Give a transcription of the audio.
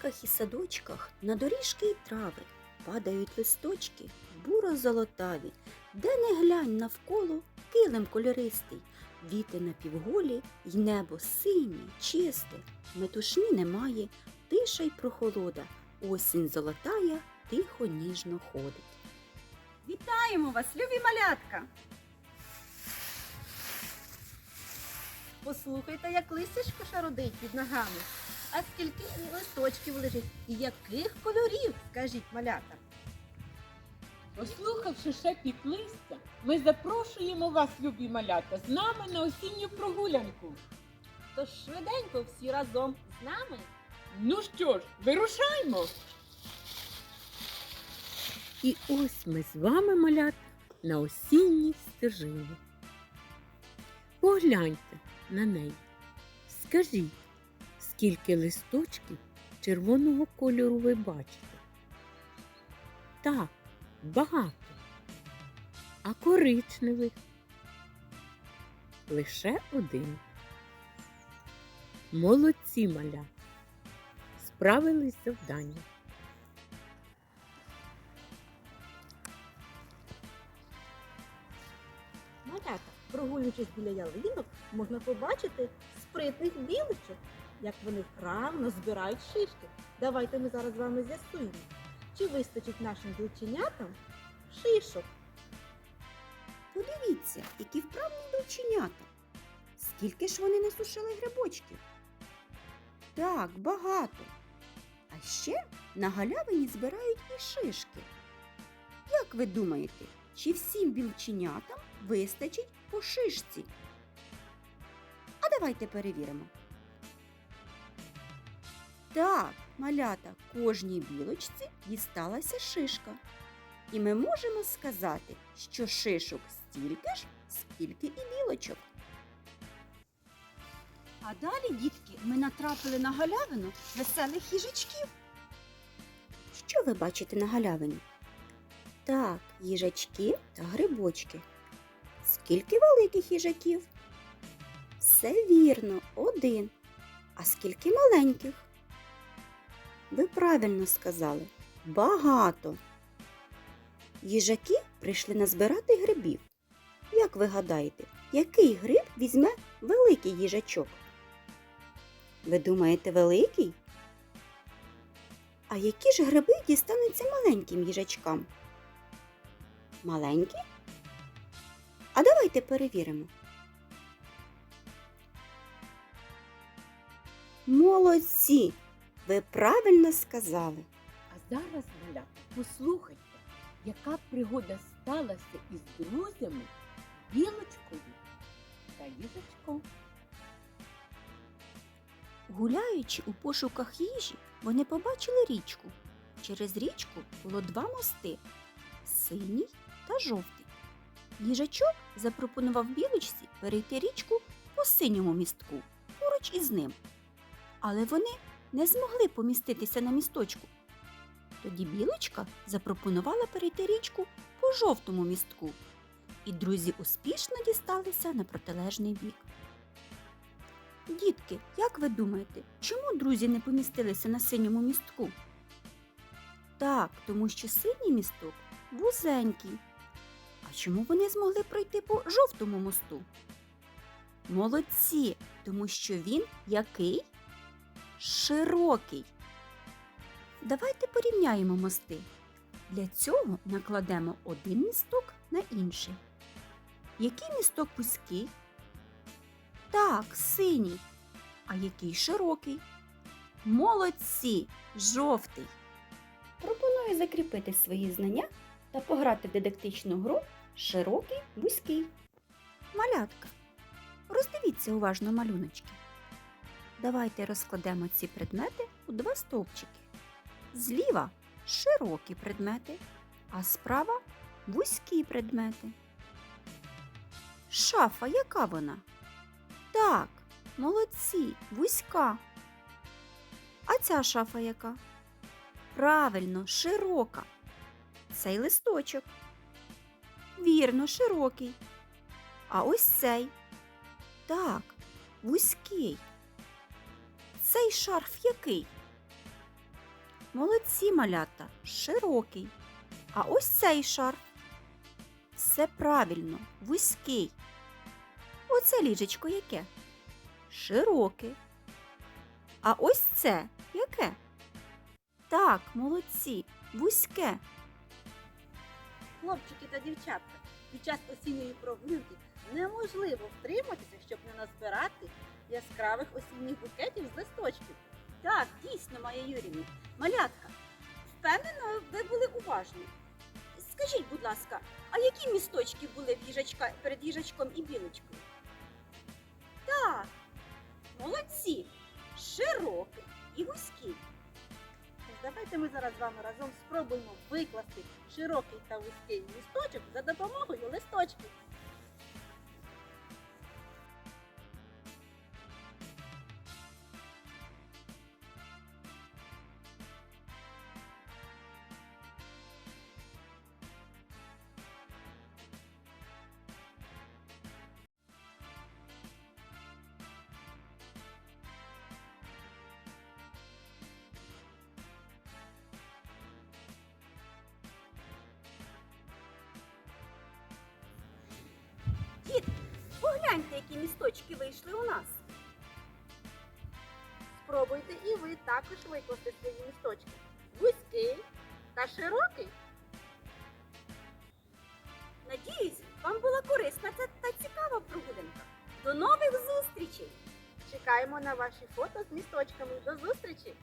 парках і садочках на доріжки й трави падають листочки буро-золотаві, де не глянь навколо килим кольористий, віти напівголі, й небо синє, чисте, метушні немає, тиша й прохолода, осінь золотая, тихо ніжно ходить. Вітаємо вас, любі малятка! Послухайте, як листячко шародить під ногами. А скільки листочків лежить і яких кольорів, скажіть малята. Послухавши шепіт листя, ми запрошуємо вас, любі малята, з нами на осінню прогулянку. Тож швиденько всі разом з нами. Ну що ж, вирушаймо. І ось ми з вами, малята, на осінній стежині. Погляньте на неї. Скажіть, скільки листочків червоного кольору ви бачите? Так, багато. А коричневих лише один. Молодці маля. Справились з прогулюючись біля ялинок, можна побачити спритних білочок, як вони вправно збирають шишки. Давайте ми зараз з вами з'ясуємо, чи вистачить нашим білченятам шишок. Подивіться, які вправні дівченята. Скільки ж вони насушили грибочків? Так, багато. А ще на галявині збирають і шишки. Як ви думаєте, чи всім білченятам вистачить по шишці? А давайте перевіримо. Так, малята, кожній білочці дісталася шишка. І ми можемо сказати, що шишок стільки ж, скільки і білочок. А далі, дітки, ми натрапили на галявину веселих їжачків. Що ви бачите на галявині? Так, їжачки та грибочки. Скільки великих їжаків? Все вірно, один. А скільки маленьких? Ви правильно сказали. Багато. Їжаки прийшли назбирати грибів. Як ви гадаєте, який гриб візьме великий їжачок? Ви думаєте, великий? А які ж гриби дістануться маленьким їжачкам? Маленькі? А давайте перевіримо. Молодці! Ви правильно сказали. А зараз, маля, послухайте, яка пригода сталася із друзями, білочкою та їжачком. Гуляючи у пошуках їжі, вони побачили річку. Через річку було два мости синій та жовтий. Їжачок запропонував білочці перейти річку по синьому містку поруч із ним. Але вони не змогли поміститися на місточку. Тоді білочка запропонувала перейти річку по жовтому містку, і друзі успішно дісталися на протилежний бік. Дітки, як ви думаєте, чому друзі не помістилися на синьому містку? Так, тому що синій місток вузенький. Чому вони змогли пройти по жовтому мосту? Молодці, тому що він який? Широкий. Давайте порівняємо мости. Для цього накладемо один місток на інший. Який місток вузький? Так, синій. А який широкий? Молодці, жовтий. Пропоную закріпити свої знання та пограти дидактичну гру широкий вузький. Малятка. Роздивіться уважно малюночки. Давайте розкладемо ці предмети у два стовпчики. Зліва широкі предмети, а справа вузькі предмети. Шафа яка вона? Так, молодці, вузька. А ця шафа яка? Правильно, широка. Цей листочок. Вірно, широкий. А ось цей. Так, вузький. Цей шарф який? Молодці малята, широкий. А ось цей шар. Все правильно, вузький. Оце ліжечко яке? Широке. А ось це яке? Так, молодці, вузьке. Хлопчики та дівчатка, під час осінньої прогулянки неможливо втриматися, щоб не назбирати яскравих осінніх букетів з листочків. Так, дійсно, Майя Юрівна. Малятка, впевнено, ви були уважні. Скажіть, будь ласка, а які місточки були їжачка, перед їжачком і білочкою? Так, молодці, широкий і вузький. Давайте ми зараз з вами разом спробуємо викласти широкий та вузький місточок за допомогою листочків. Погляньте, які місточки вийшли у нас. Спробуйте і ви також викласти свої місточки. Вузький та широкий. Надіюсь, вам була корисна та, цікава прогулянка. До нових зустрічей! Чекаємо на ваші фото з місточками. До зустрічі!